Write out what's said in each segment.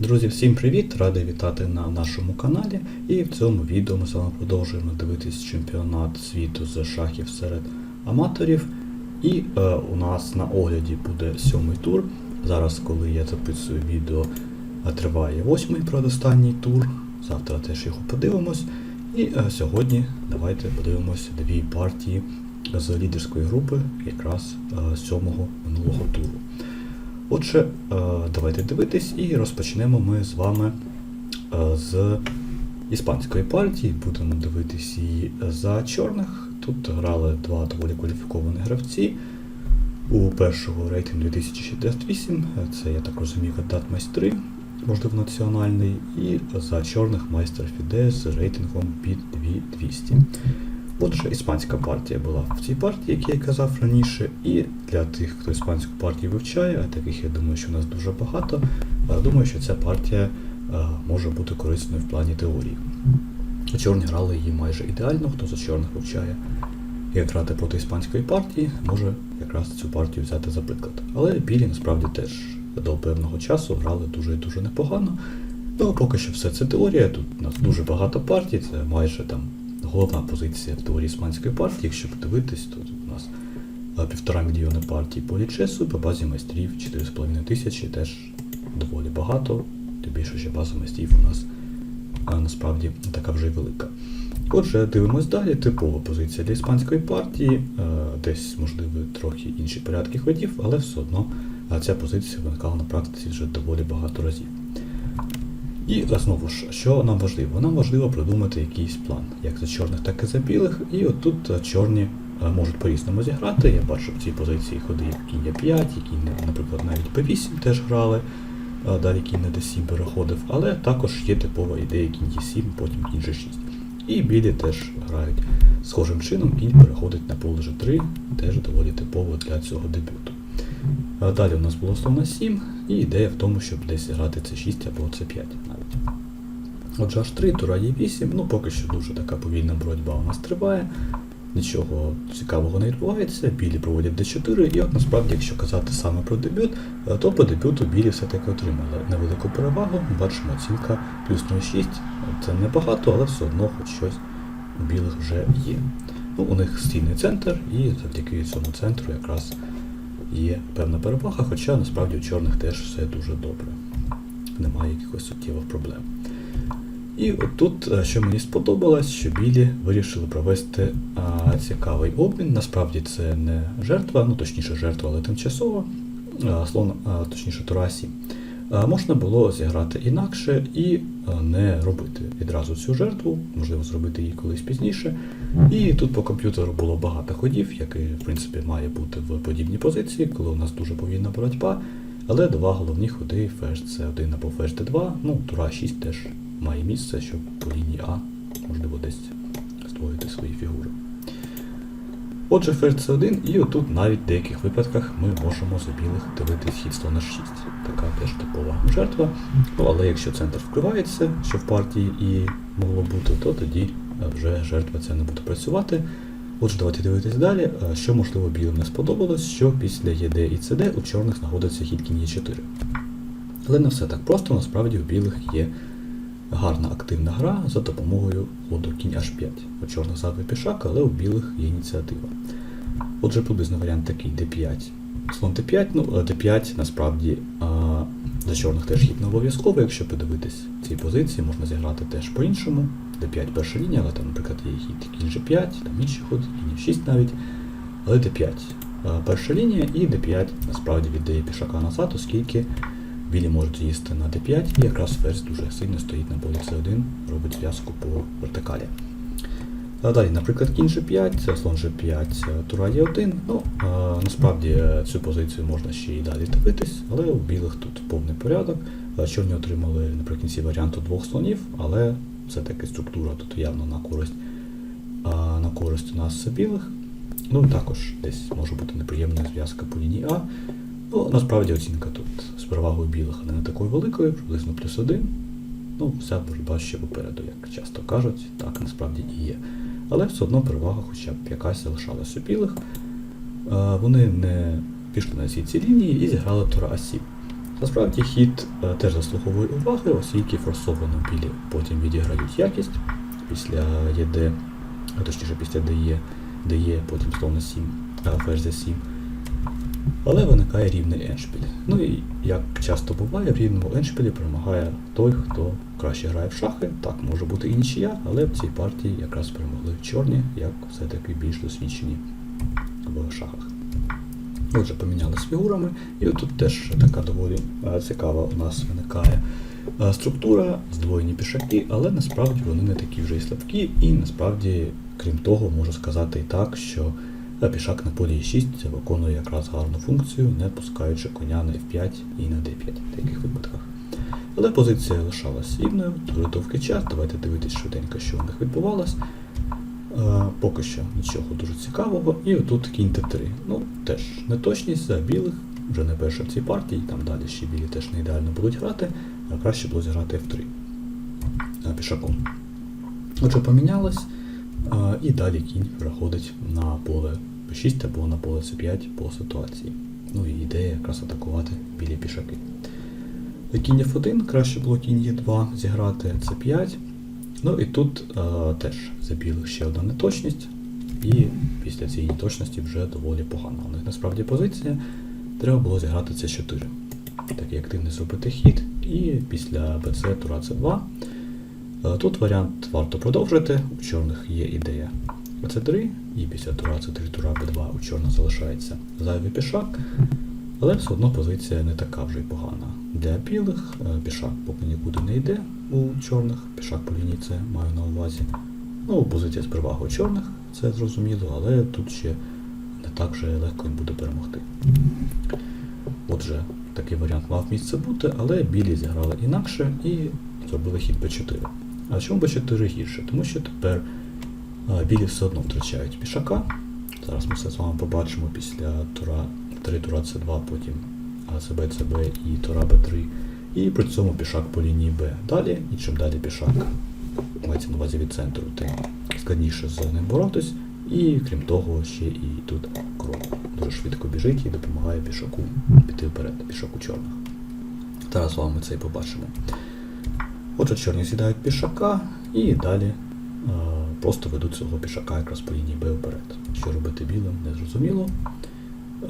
Друзі, всім привіт! Радий вітати на нашому каналі. І в цьому відео ми з вами продовжуємо дивитись чемпіонат світу з шахів серед аматорів. І е, у нас на огляді буде сьомий тур. Зараз, коли я записую відео, е, триває восьмий передостанній тур. Завтра теж його подивимось. І е, сьогодні давайте подивимось дві партії з лідерської групи, якраз е, сьомого минулого туру. Отже, е, давайте дивитись і розпочнемо ми з вами е, з іспанської партії. Будемо дивитись її за чорних. Тут грали два доволі кваліфіковані гравці. У першого рейтинг 2068, е, це, я так розумію, кандидат майстри, можливо, національний, і за чорних майстер Фіде з рейтингом під 2200. Отже, іспанська партія була в цій партії, як я і казав раніше, і для тих, хто іспанську партію вивчає, а таких я думаю, що у нас дуже багато, думаю, що ця партія е, може бути корисною в плані теорії. Чорні грали її майже ідеально, хто за чорних вивчає. Як грати проти іспанської партії, може якраз цю партію взяти за приклад. Але білі насправді теж до певного часу грали дуже і дуже непогано. Ну, поки що все це теорія, тут у нас дуже багато партій, це майже там головна позиція в теорії іспанської партії. Якщо подивитись, то у нас е, півтора мільйони партій по лічесу, по базі майстрів 4,5 тисячі, теж доволі багато, тим більше, що база майстрів у нас а, насправді не така вже й велика. Отже, дивимось далі. Типова позиція для іспанської партії, е, десь, можливо, трохи інші порядки ходів, але все одно е, ця позиція виникала на практиці вже доволі багато разів. І е, знову ж, що нам важливо? Нам важливо придумати якийсь план, як за чорних, так і за білих. І от тут е, чорні е, можуть по-різному зіграти. Я бачу в цій позиції ходи кінь 5 який, наприклад, навіть P8 теж грали, далі кінь на D7 переходив, але також є типова ідея кінь D7, потім кінь G6. І білі теж грають схожим чином, кінь переходить на поле G3, теж доволі типово для цього дебюту. Далі у нас було слон на 7, і ідея в тому, щоб десь грати c6 або c5 навіть. Отже, H3, тура Е8, ну поки що дуже така повільна боротьба у нас триває, нічого цікавого не відбувається, білі проводять d4, і от насправді, якщо казати саме про дебют, е, то по дебюту білі все-таки отримали невелику перевагу, бачимо оцінка плюс 0,6, це небагато, але все одно хоч щось у білих вже є. Ну, У них стійний центр, і завдяки цьому центру якраз є певна перевага, хоча насправді у чорних теж все дуже добре. Немає якихось суттєвих проблем. І от тут, е, що мені сподобалось, що білі вирішили провести а, цікавий обмін. Насправді це не жертва, ну точніше жертва, але тимчасова, а, слон, а, точніше Турасі. А, можна було зіграти інакше і а, не робити відразу цю жертву, можливо, зробити її колись пізніше. І тут по комп'ютеру було багато ходів, як і в принципі має бути в подібній позиції, коли у нас дуже повільна боротьба. Але два головні ходи ферзь це 1 або ферзь d2, ну, тура 6 теж має місце, щоб по лінії А можливо десь створити свої фігури. Отже, ферзь c1, і отут навіть в деяких випадках ми можемо за білих дивитись хід слона 6. Така теж типова жертва. Ну, але якщо центр вкривається, що в партії і могло бути, то тоді вже жертва ця не буде працювати. Отже, давайте дивитись далі. Е, Що можливо білим не сподобалось, що після ЄД і ЦД у чорних знаходиться хід кінь Е4. Але не все так просто, насправді у білих є гарна активна гра за допомогою ходу кінь H5. У чорних зайвий пішак, але у білих є ініціатива. Отже, приблизно варіант такий d5. Слон d5, ну е, d5 насправді а, для чорних теж хід не обов'язково, якщо подивитись ці позиції, можна зіграти теж по-іншому. D5 перша лінія, але там, наприклад, є хід кінь g5, там інший ход, кінь 6 навіть. Але d5 перша лінія і d5 насправді віддає пішака назад, оскільки білі можуть їсти на d5, і якраз ферзь дуже сильно стоїть на полі c1, робить зв'язку по вертикалі. А Далі, наприклад, кінь G5, слон G5, тура Е1. Ну, а, насправді е, цю позицію можна ще й далі дивитись, але у білих тут повний порядок. Чорні отримали наприкінці варіанту двох слонів, але все-таки структура тут явно на користь, на користь у нас білих. Ну, і також десь може бути неприємна зв'язка по лінії А. Ну, насправді оцінка тут з перевагою білих, не такою великою, приблизно плюс один. Ну, вся боротьба ще попереду, як часто кажуть, так насправді і є. Але все одно перевага хоча б якась залишалась у білих. Вони не пішли на всі ці лінії і зіграли тура А7. Насправді хід е, теж заслуговує уваги, оскільки форсовано білі потім відіграють якість після ЄД, а точніше після ДЕ, ДЕ, потім слон на 7, а за 7. Але виникає рівний еншпіль. Ну і як часто буває, в рівному еншпілі перемагає той, хто краще грає в шахи. Так, може бути і нічия, але в цій партії якраз перемогли чорні, як все-таки більш досвідчені в шахах. Отже, помінялися фігурами, і тут теж така доволі е, цікава у нас виникає е, структура, здвоєні пішаки, але насправді вони не такі вже й слабкі, і насправді, крім того, можу сказати і так, що е, пішак на полі 6 виконує якраз гарну функцію, не пускаючи коня на F5 і на D5 в деяких випадках. Але позиція лишалась рівною, дуже довгий час. Давайте дивитись швиденько, що у них відбувалось. Е, Поки що нічого дуже цікавого. І отут кінь Т3. Ну, теж неточність за білих, вже не перша в цій партії, там далі ще білі теж не ідеально будуть грати, а краще було зіграти F3 е, пішаком. Отже, помінялось, е, і далі кінь переходить на поле P6 або на поле C5 по ситуації. Ну і ідея якраз атакувати білі пішаки. Кінь F1, краще було кінь Е2 зіграти C5. Ну і тут е, теж за білих ще одна неточність, і після цієї неточності вже доволі погана. У них насправді позиція. Треба було зіграти c 4 Такий активний зробити хід, і після BC тура c 2 Тут варіант варто продовжити. У чорних є ідея BC3, і після тура c 3 тура b2 у чорних залишається зайвий пішак. Але все одно позиція не така вже й погана. Для білих е, пішак поки нікуди не йде у чорних, пішак по лінії це маю на увазі. Ну, позиція з перевагою чорних, це зрозуміло, але тут ще не так вже легко їм буде перемогти. Отже, такий варіант мав місце бути, але білі зіграли інакше і зробили хід b4. А чому b4 гірше? Тому що тепер е, білі все одно втрачають пішака. Зараз ми все з вами побачимо після тура 3 тура С2, потім АЦБ, ЦБ і тура Б3. І при цьому пішак по лінії Б. Далі, і чим далі пішак мається на увазі від центру, тим складніше з ним боротись. І крім того, ще і тут король дуже швидко біжить і допомагає пішаку піти вперед, пішаку чорних. Зараз з вами це і побачимо. Отже, чорні сідають пішака і далі е, просто ведуть цього пішака якраз по лінії Б вперед. Що робити білим, не зрозуміло.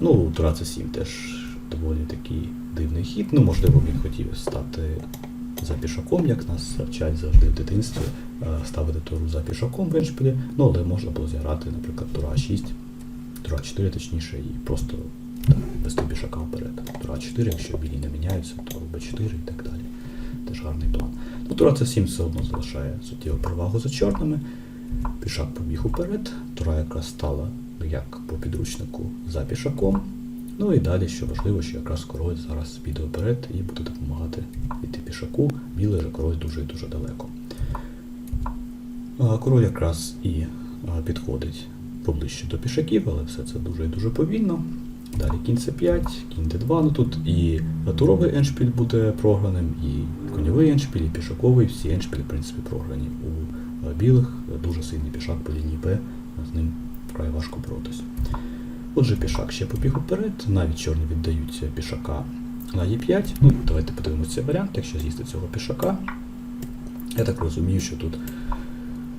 Ну, Тура це 7 теж доволі такий дивний хід. Ну, можливо, він хотів стати за пішаком, як нас вчать завжди в дитинстві, е, ставити туру за пішаком в еншпілі. Ну, але можна було зіграти, наприклад, Тура 6, Тура 4 точніше, і просто вести пішака вперед. Тура 4, якщо білі не міняються, то Б4 і так далі. Теж гарний план. Ну, Тура це 7 все одно залишає суттєву перевагу за чорними. Пішак побіг уперед, Тура якраз стала як по підручнику за пішаком. Ну і далі, що важливо, що якраз король зараз піде вперед і буде допомагати йти пішаку. Білий же король дуже і дуже далеко. Король якраз і підходить поближче до пішаків, але все це дуже і дуже повільно. Далі кінь С5, кінь Д2. Ну тут і туровий еншпіль буде програним, і коньовий еншпіль, і пішаковий, всі еншпілі, в принципі, програні. У білих дуже сильний пішак по лінії Б, з ним вкрай важко боротися. Отже, пішак ще побіг уперед, навіть чорні віддаються пішака на Е5. Ну, давайте подивимося цей варіант, якщо з'їсти цього пішака. Я так розумію, що тут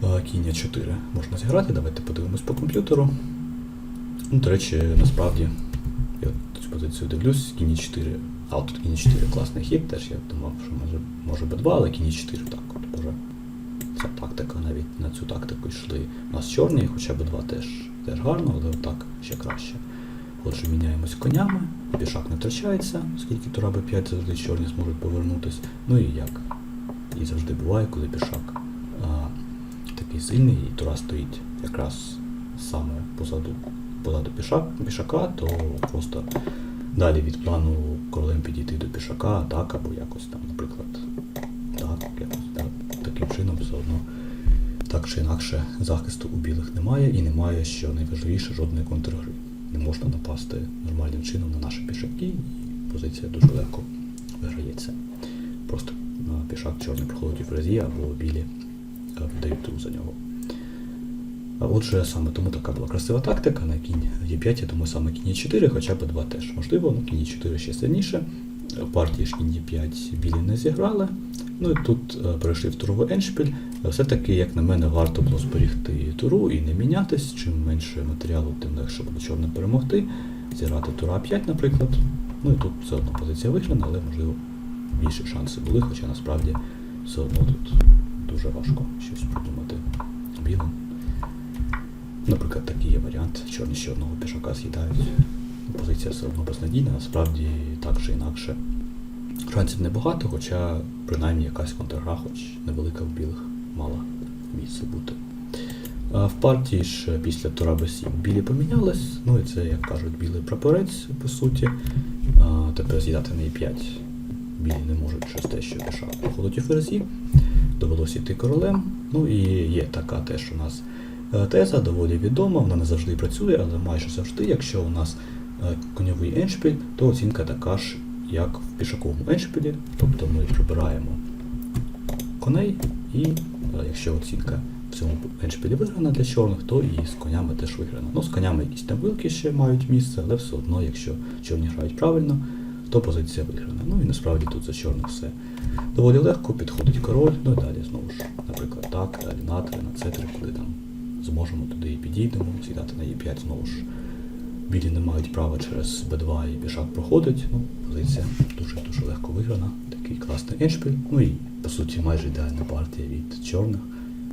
е, кінь 4 можна зіграти. Давайте подивимось по комп'ютеру. Ну, До речі, насправді, я цю позицію дивлюсь, кінь 4. А от тут кінь 4 класний хід, теж я думав, що може, може Б2, але кінь 4 так, от боже. Ця тактика, навіть на цю тактику йшли у нас чорні, хоча б 2 теж, теж гарно, але отак ще краще. Отже, міняємось конями, пішак не втрачається, оскільки тура Б5 завжди чорні зможуть повернутися. Ну і як і завжди буває, коли пішак а, такий сильний, і тура стоїть якраз саме позаду, позаду пішак, пішака, то просто далі від плану королем підійти до пішака, так, або якось там, наприклад, Так чи інакше захисту у білих немає і немає, що найважливіше, жодної контргри. Не можна напасти нормальним чином на наші пішаки, і позиція дуже легко виграється. Просто пішак чорний проходить у фрезі або білі е, віддають тру за нього. А Отже, саме тому така була красива тактика. На кінь Е5, я думаю, саме кінь 4, хоча б 2 теж можливо, ну кінь 4 ще сильніше. в партії ж кінь 5 білі не зіграли. Ну і тут е, перейшли в туровий еншпіль. Все-таки, як на мене, варто було зберігти туру і не мінятись. Чим менше матеріалу, тим легше буде чорним перемогти. Зіграти тура 5, наприклад. Ну і тут все одно позиція виграна, але можливо більші шанси були, хоча насправді все одно тут дуже важко щось придумати білим. Наприклад, такий є варіант. Чорні ще одного пішака з'їдають. Позиція все одно безнадійна, насправді так чи інакше. Шансів небагато, хоча принаймні якась контргра, хоч невелика в білих, мала місце бути. А в партії ж після Тура Б7 білі помінялись, ну і це, як кажуть, білий прапорець, по суті. А, тепер з'їдати на Е5 білі не можуть через те, що пішак проходить у ферзі. Довелося йти королем. Ну і є така теж у нас е, теза, доволі відома, вона не завжди працює, але майже завжди, якщо у нас е, коньовий еншпіль, то оцінка така ж, як в пішаковому еншпілі. Тобто ми прибираємо коней, і якщо оцінка в цьому еншпілі виграна для чорних, то і з конями теж виграна. Ну, з конями якісь там вилки ще мають місце, але все одно, якщо чорні грають правильно, то позиція виграна. Ну і насправді тут за чорних все доволі легко, підходить король, ну і далі знову ж, наприклад, так, далі на 3, на С3, коли там зможемо туди і підійдемо, сідати на Е5, знову ж білі не мають права через Б2 і пішак проходить. Ну, позиція дуже-дуже легко виграна. Такий класний еншпіль. Ну і по суті майже ідеальна партія від чорних.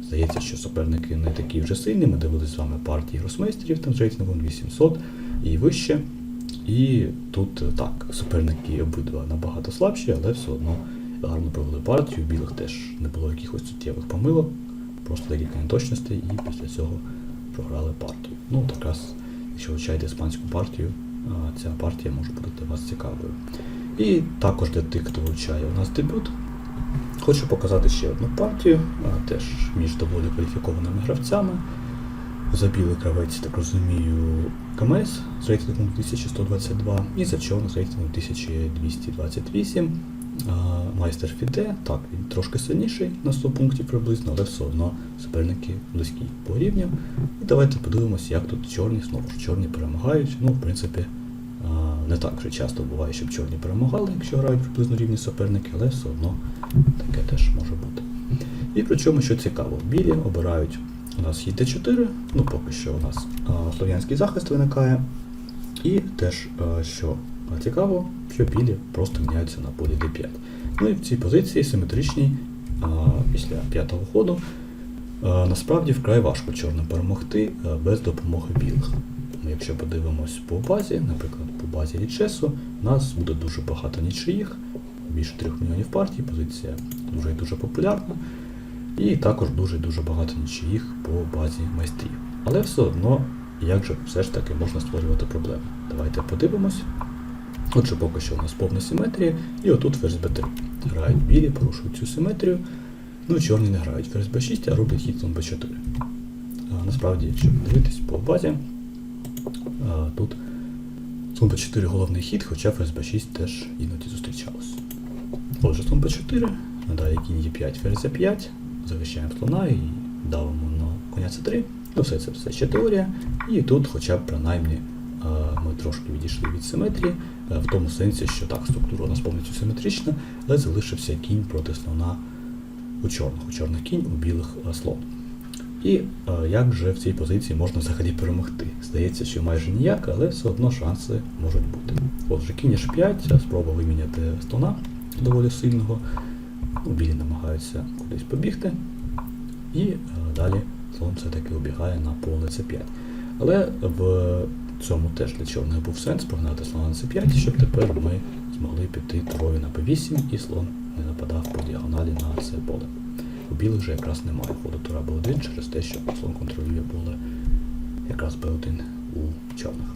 Здається, що суперники не такі вже сильні. Ми дивилися з вами партії гросмейстерів там з рейтингом 800 і вище. І тут е, так, суперники обидва набагато слабші, але все одно гарно провели партію. Білих теж не було якихось суттєвих помилок, просто декілька неточностей, і після цього програли партію. Ну, от якраз, якщо вивчаєте іспанську партію, ця партія може бути для вас цікавою. І також для тих, хто вивчає у нас дебют, хочу показати ще одну партію, а, теж між доволі кваліфікованими гравцями. За білий гравець, так розумію, КМС з рейтингом 1122 і за чорний з рейтингом 1228. А, Майстер Фіде, так, він трошки сильніший на 100 пунктів приблизно, але все одно суперники близькі по рівню. І давайте подивимося, як тут чорні, знову ж чорні перемагають. Ну, в принципі, не так вже часто буває, щоб чорні перемагали, якщо грають приблизно рівні суперники, але все одно таке теж може бути. І причому, що цікаво, білі обирають у нас є Д4, ну поки що у нас а, слов'янський захист виникає. І теж, а, що цікаво, що білі просто міняються на полі D5. Ну і в цій позиції симетричній а, після п'ятого ходу насправді вкрай важко чорним перемогти без допомоги білих. Ми, якщо подивимось по базі, наприклад, базі Лічесу, у нас буде дуже багато нічиїх, більше 3 мільйонів партій, позиція дуже і дуже популярна. І також дуже-дуже багато нічиїх по базі майстрів. Але все одно, як же все ж таки можна створювати проблеми. Давайте подивимось. Отже, поки що у нас повна симетрія, і отут ферзь b3. Грають білі, порушують цю симетрію. Ну, чорні не грають ферзь b6, а роблять хід слон b4. А, насправді, якщо подивитись по базі, а, тут слон b4 головний хід, хоча ферзь b6 теж іноді зустрічалось. Отже, слон b4, надалі кінь e5, ферзь a5, захищаємо слона і давимо на коня c3. Ну, все це все ще теорія. І тут хоча б принаймні ми трошки відійшли від симетрії, е, в тому сенсі, що так, структура у нас повністю симетрична, але залишився кінь проти слона у чорних. У чорних кінь, у білих е, слон. І е, як же в цій позиції можна взагалі перемогти? Здається, що майже ніяк, але все одно шанси можуть бути. Отже, кінь h5, ця спроба виміняти слона доволі сильного. Ну, білі намагаються кудись побігти. І е, далі слон все-таки обігає на поле c5. Але в цьому теж для чорних був сенс прогнати слона на c5, щоб тепер ми змогли піти турою на p8 і слон не нападав по діагоналі на це поле. Білих же якраз немає ходу тура b1 через те, що слон контролює поле якраз b1 у чорних.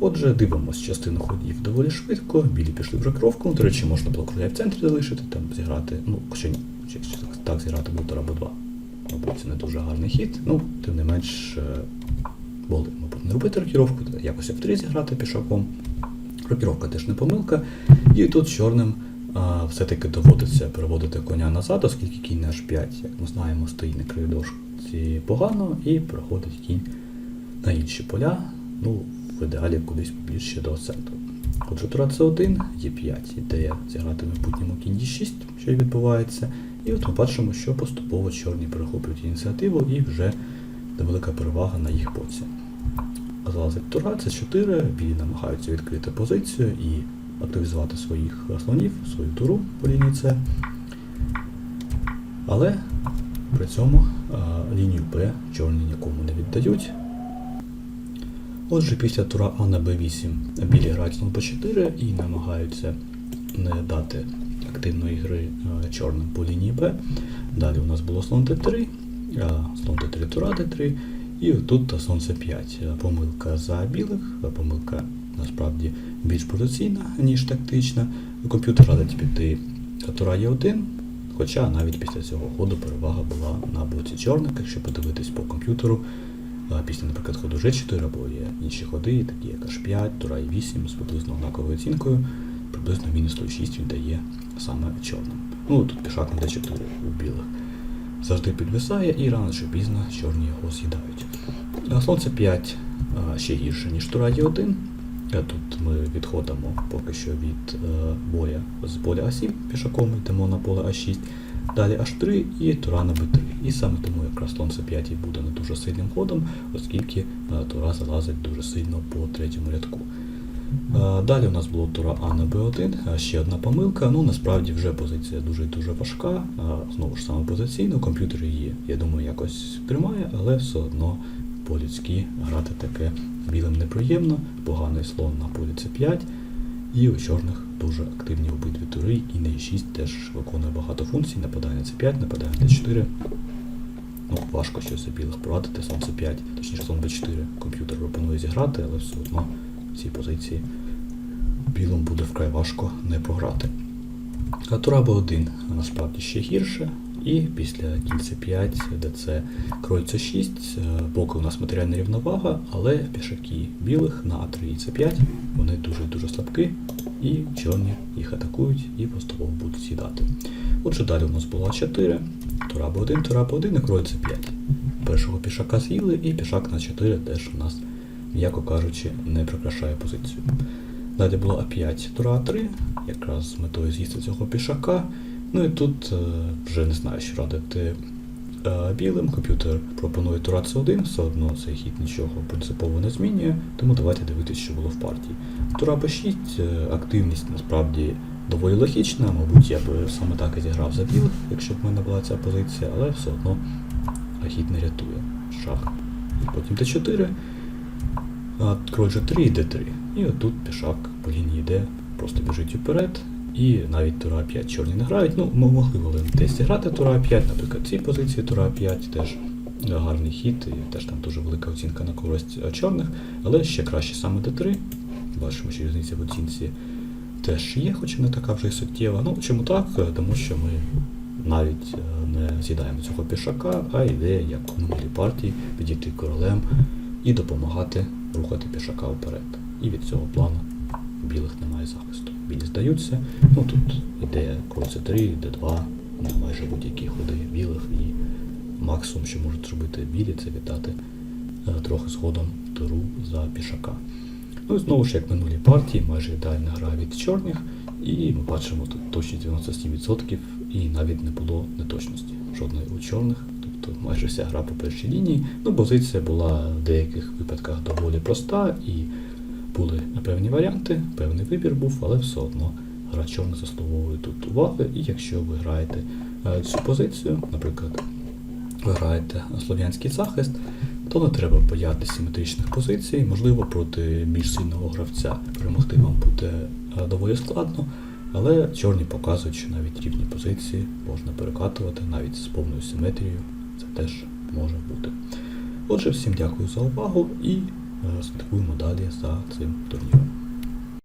Отже, дивимось частину ходів доволі швидко. Білі пішли в рокировку. Ну, До речі, можна було короля в центрі залишити, там зіграти. Ну, хоча ні, якщо так зіграти буде або два. Мабуть, це не дуже гарний хід. Ну, тим не менш, е, були, мабуть, не робити рокіровку, якось f3 зіграти пішаком. Рокіровка теж не помилка. І тут чорним все-таки доводиться переводити коня назад, оскільки кінь на h5, як ми знаємо, стоїть на краю погано і проходить кінь на інші поля. Ну, в ідеалі кудись ближче до центру. Отже, тура С1, Е5, ідея зіграти в майбутньому кінь D6, що і відбувається. І от ми бачимо, що поступово чорні перехоплюють ініціативу і вже невелика перевага на їх боці. Залазить тура, С4, білі намагаються відкрити позицію і активізувати своїх слонів, свою туру по лінії С. Але при цьому лінію Б чорні нікому не віддають. Отже, після тура А на Б8 білі грають слон Б4 і намагаються не дати активної гри чорним по лінії Б. Далі у нас було слон Д3, а, слон Д3, тура Д3, і тут слон С5. Е, Помилка за білих, помилка насправді більш позиційна, ніж тактична. Комп'ютер радить піти тура Е1, хоча навіть після цього ходу перевага була на боці чорних, якщо подивитись по комп'ютеру. Після, наприклад, ходу G4 або є інші ходи, такі як H5, Тура і 8 з приблизно однаковою оцінкою, приблизно мінус 106 він дає саме чорним. Ну тут пішак на D4 у білих. Завжди підвисає і рано чи пізно чорні його з'їдають. А Слон С5 ще гірше, ніж Тура Е1. А Тут ми відходимо поки що від е, боя з поля А7 пішаком, йдемо на поле А6. Далі H3 і Тура на B3. І саме тому якраз слон С5 буде не дуже сильним ходом, оскільки е, Тура залазить дуже сильно по третьому рядку. Е, Далі у нас було Тура А на Б1, е, ще одна помилка. Ну насправді вже позиція дуже дуже важка. е, Знову ж саме позиційно, комп'ютер її, я думаю, якось тримає, але все одно по-людськи грати таке білим неприємно, поганий слон на полі С5. І у чорних дуже активні обидві тури, і на E6 теж виконує багато функцій, нападає на C5, нападає на D4. Ну, важко щось за білих порадити, слон C5, точніше слон B4 комп'ютер пропонує зіграти, але все одно в цій позиції білим буде вкрай важко не програти. А тура B1 насправді ще гірше. І після кінця 5, де це кроль c 6 поки у нас матеріальна рівновага, але пішаки білих на А3 і С5 вони дуже-дуже слабкі, і чорні їх атакують і поступово будуть сідати. Отже, далі у нас була 4, тура Б1, тура Б1 і кроль С5. Першого пішака з'їли, і пішак на 4 теж у нас, м'яко кажучи, не прикрашає позицію. Далі було А5, тура А3, якраз з метою з'їсти цього пішака. Ну і тут е, вже не знаю, що радити е, білим. Комп'ютер пропонує тура С1, все одно цей хід нічого принципово не змінює, тому давайте дивитися, що було в партії. Тура Б6, е, активність насправді доволі логічна, мабуть, я би саме так і зіграв за білих, якщо б в мене була ця позиція, але все одно хід не рятує. Шах. І потім Д4, а кроль G3 і Д3. І отут пішак по лінії йде, просто біжить вперед. І навіть тура 5 чорні не грають. Ну, ми могли вони десь зіграти тура 5, наприклад, в цій позиції тура 5 теж гарний хід, і теж там дуже велика оцінка на користь е, чорних, але ще краще саме Д3. Бачимо, що різниця в оцінці теж є, хоча не така вже й суттєва. Ну, чому так? Е, Тому що ми навіть е, не з'їдаємо цього пішака, а йде, як у минулій партії, підійти королем і допомагати рухати пішака вперед. І від цього плану білих немає захисту. Білі здаються. Ну тут іде кроль С3, Д2, ну, майже будь-які ходи білих і максимум, що можуть зробити білі, це віддати е, трохи згодом туру за пішака. Ну і знову ж як в минулій партії, майже ідеальна гра від чорних, і ми бачимо тут точність 97% і навіть не було неточності жодної у чорних. Тобто майже вся гра по першій лінії. Ну, позиція була в деяких випадках доволі проста і були певні варіанти, певний вибір був, але все одно гра чорна заслуговує тут уваги. І якщо ви граєте е, цю позицію, наприклад, ви граєте слов'янський захист, то не треба боятися симетричних позицій. Можливо, проти більш сильного гравця перемогти вам буде е, доволі складно, але чорні показують, що навіть рівні позиції можна перекатувати навіть з повною симетрією. Це теж може бути. Отже, всім дякую за увагу і слідкуємо далі за цим турніром.